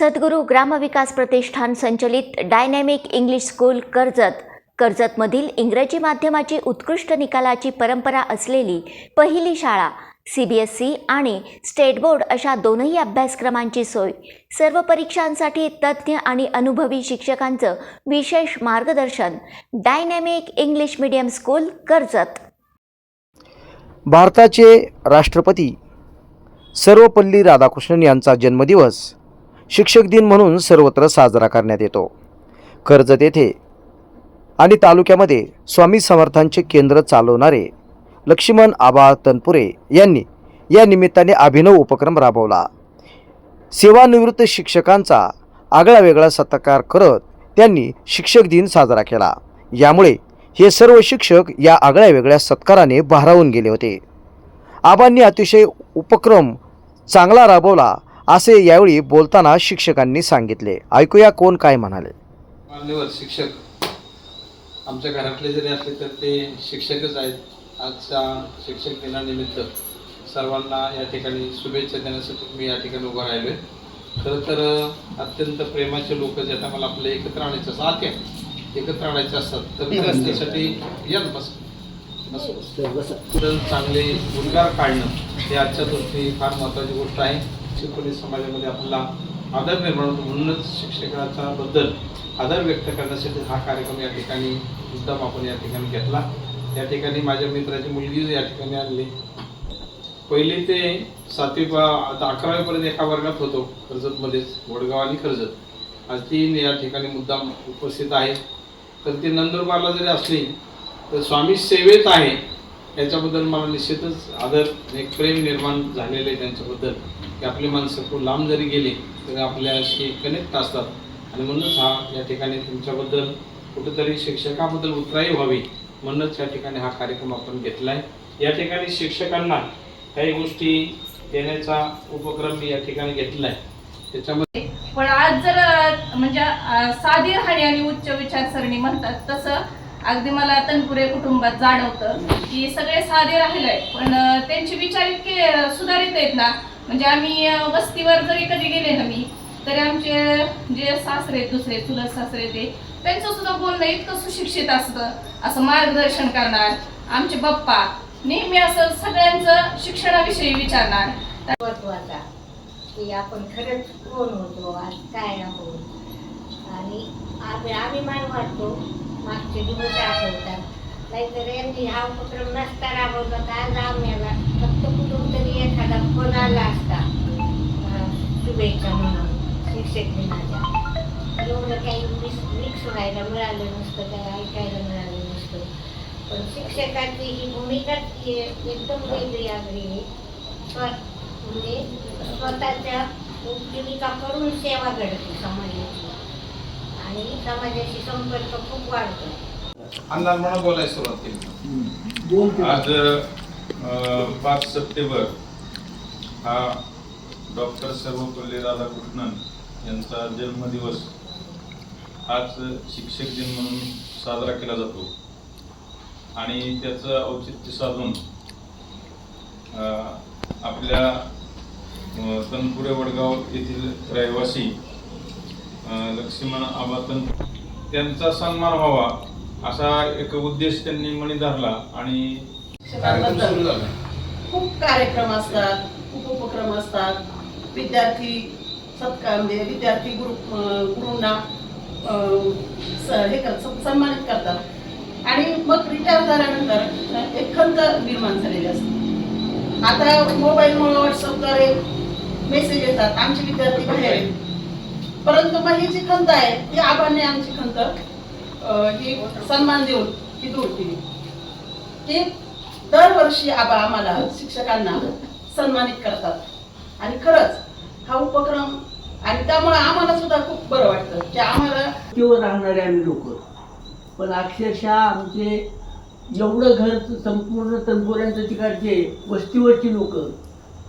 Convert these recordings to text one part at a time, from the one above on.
सद्गुरू ग्रामविकास प्रतिष्ठान संचलित डायनॅमिक इंग्लिश स्कूल कर्जत. कर्जतमधील इंग्रजी माध्यमाची उत्कृष्ट निकालाची परंपरा असलेली पहिली शाळा सी बी एस सी आणि स्टेट बोर्ड अशा दोनही अभ्यासक्रमांची सोय. सर्व परीक्षांसाठी तज्ज्ञ आणि अनुभवी शिक्षकांचं विशेष मार्गदर्शन dynamic English medium school Karjat. भारताचे राष्ट्रपती सर्वपल्ली राधाकृष्णन यांचा जन्मदिवस शिक्षक दिन म्हणून सर्वत्र साजरा करण्यात येतो. कर्जत येथे आणि तालुक्यामध्ये स्वामी समर्थांचे केंद्र चालवणारे लक्ष्मण आबा तनपुरे यांनी या निमित्ताने अभिनव उपक्रम राबवला. सेवानिवृत्त शिक्षकांचा आगळा वेगळा सत्कार करत त्यांनी शिक्षक दिन साजरा केला. यामुळे हे सर्व शिक्षक या आगळ्या वेगळ्या सत्काराने भारावून गेले होते. आबांनी अतिशय उपक्रम चांगला राबवला असे यावेळी बोलताना शिक्षकांनी सांगितले. ऐकूया कोण काय म्हणाले. मान्यवर शिक्षक. आमच्या घरातले जरी असले तर ते शिक्षकच आहेत. आजच्या शिक्षक दिनानिमित्त सर्वांना या ठिकाणी शुभेच्छा देण्यासाठी मी या ठिकाणी उभा राहिलो आहे खरं तर अत्यंत प्रेमाचे लोक ज्यांना मला आपले एकत्र आणायचे असतात आत्या एकत्र आणायचे असतात तर त्यासाठी या ना बस. बस. चांगले गुणगार काढणं हे आजच्या दृष्टी फार महत्त्वाची गोष्ट आहे. शिकवणी समाजामध्ये आपला आदर निर्माण होतो. म्हणूनच शिक्षकाचा बद्दल आदर व्यक्त करण्यासाठी हा कार्यक्रम या ठिकाणी मुद्दाम आपण या ठिकाणी घेतला. या ठिकाणी माझ्या मित्राची मुलगी या ठिकाणी आणली पहिले ते सातवी आता अकरावीपर्यंत एका वर्गात होतो कर्जतमध्येच वडगाव आणि कर्जत. आज ती या ठिकाणी मुद्दाम उपस्थित आहे तर ती नंदुरबारला जरी असली तर स्वामी सेवेत आहे. याच्याबद्दल मला निश्चितच आदर एक प्रेम निर्माण झालेलं आहे त्यांच्याबद्दल. की आपली माणसं खूप लांब जरी गेले तरी आपल्याशी कनेक्ट असतात. आणि म्हणूनच हा या ठिकाणी तुमच्याबद्दल कुठेतरी शिक्षकाबद्दल उतराई व्हावी म्हणूनच या ठिकाणी हा कार्यक्रम आपण घेतला आहे या ठिकाणी शिक्षकांना काही गोष्टी देण्याचा उपक्रम मी या ठिकाणी घेतला आहे त्याच्यामध्ये पण आज जर म्हणजे साधी राहणी आणि उच्च विचारसरणी म्हणतात तसं अगदी मला तनपुरे कुटुंबात जाणवतं की सगळे साधे राहिले पण त्यांची त्यांचे विचार इतके सुधारित आहेत ना म्हणजे आम्ही वस्तीवर जरी कधी गेले ना मी तरी आमचे जे सासरे दुसरे चुलत सासरे ते त्यांचं सुद्धा बोलणं इतकं सुशिक्षित असतं असं मार्गदर्शन करणार आमचे बाप्पा नेहमी असं सगळ्यांचं शिक्षणाविषयी विचारणार. महत्त्वाचा की आपण खरंच कोण होतो आज काय आहोत? आणि आम्ही मान वाटतो मागचे दिवस आठवतात. नाहीतर यांनी हा उपक्रम नसता राबवला तर आज आम्हाला फक्त कुठून तरी एखादा फोन आला असता. शुभेच्छा म्हणून शिक्षक दिनाच्या एवढं काही मिस मिक्स व्हायला मिळालं नसतं काही ऐकायला मिळालं नसतं. पण शिक्षकाची ही भूमिका एकदम वेगळी आगळी आहे. म्हणजे स्वतःच्या उपजीविका करून सेवा घडते समाजाची. आणि समाजाशी संपर्क खूप वाढतो. अंदाज म्हणून बोलायला सुरुवात केली. आज पाच सप्टेंबर हा डॉक्टर सर्वपल्ली राधाकृष्णन यांचा जन्मदिवस आज शिक्षक दिन म्हणून साजरा केला जातो. आणि त्याचं औचित्य साधून आपल्या तनपुरे वडगाव येथील रहिवासी लक्ष्मण आबातन त्यांचा सन्मान व्हावा असा एक उद्देश त्यांनी मणी धरला आणि कार्यक्रम सुरू झाला. खूप कार्यक्रम असतात खूप उपक्रम असतात. विद्यार्थी सत्कार म्हणजे विद्यार्थी गुरु गुरूंना हे कर सन्मानित करतात. आणि मग रिटायर झाल्यानंतर एक खंत निर्माण झालेली असते. आता मोबाईलमुळे व्हॉट्सअपद्वारे मेसेज येतात आमचे विद्यार्थी बाहेर आहेत परंतु मग ही जी खंत आहे ती आबांनी आमची खंत ही सन्मान देऊन ही दूर केली की दरवर्षी आबा आम्हाला शिक्षकांना सन्मानित करतात. आणि खरंच हा उपक्रम आणि त्यामुळे आम्हाला सुद्धा खूप बरं वाटतं की आम्हाला किंवा राहणारे आम्ही लोक. पण अक्षरशः आमचे एवढं घर संपूर्ण तनपुऱ्यांचं तिकडचे वस्तीवरची लोक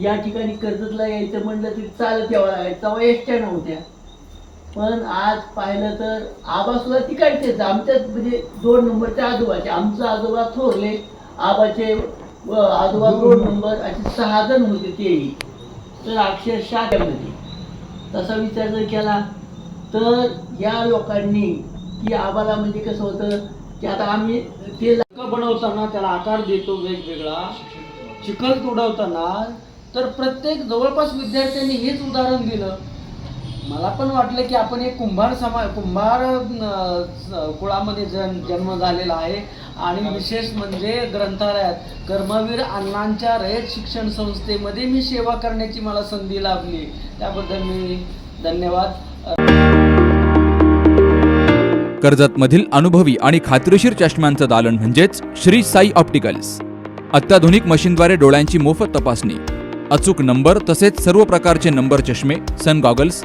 या ठिकाणी कर्जतला यायचं म्हणलं तरी चालत यावं लागायचं तेव्हा एसट्या नव्हत्या. पण आज पाहिलं तर आबा सुद्धा तिकडचेच आमच्याच म्हणजे दोन नंबरचे आजोबाचे. आमचं आजोबा थोरले आबाचे व आजोबा दोन नंबर असे सहा जण होते तेही तर अक्षरशः त्यामध्ये. तसा विचार जर केला तर या लोकांनी की आबाला म्हणजे कसं होतं की आता आम्ही ते का बनवताना त्याला आकार देतो वेगवेगळा. चिखल तुडवताना तर प्रत्येक जवळपास विद्यार्थ्यांनी हेच उदाहरण दिलं. मला पण वाटलं की आपण एक कुंभार समा कुंभार कुळामध्ये जन जन्म झालेला आहे. आणि विशेष म्हणजे ग्रंथालयात कर्मवीर अण्णांच्या रयत शिक्षण संस्थेमध्ये मी सेवा करण्याची मला संधी लाभली. त्याबद्दल मी धन्यवाद. कर्जतमधील अनुभवी आणि खात्रीशीर चष्म्यांचं दालन म्हणजेच श्री साई ऑप्टिकल्स. अत्याधुनिक मशीनद्वारे डोळ्यांची मोफत तपासणी. अचूक नंबर तसेच सर्व प्रकारचे नंबर चष्मे सन गॉगल्स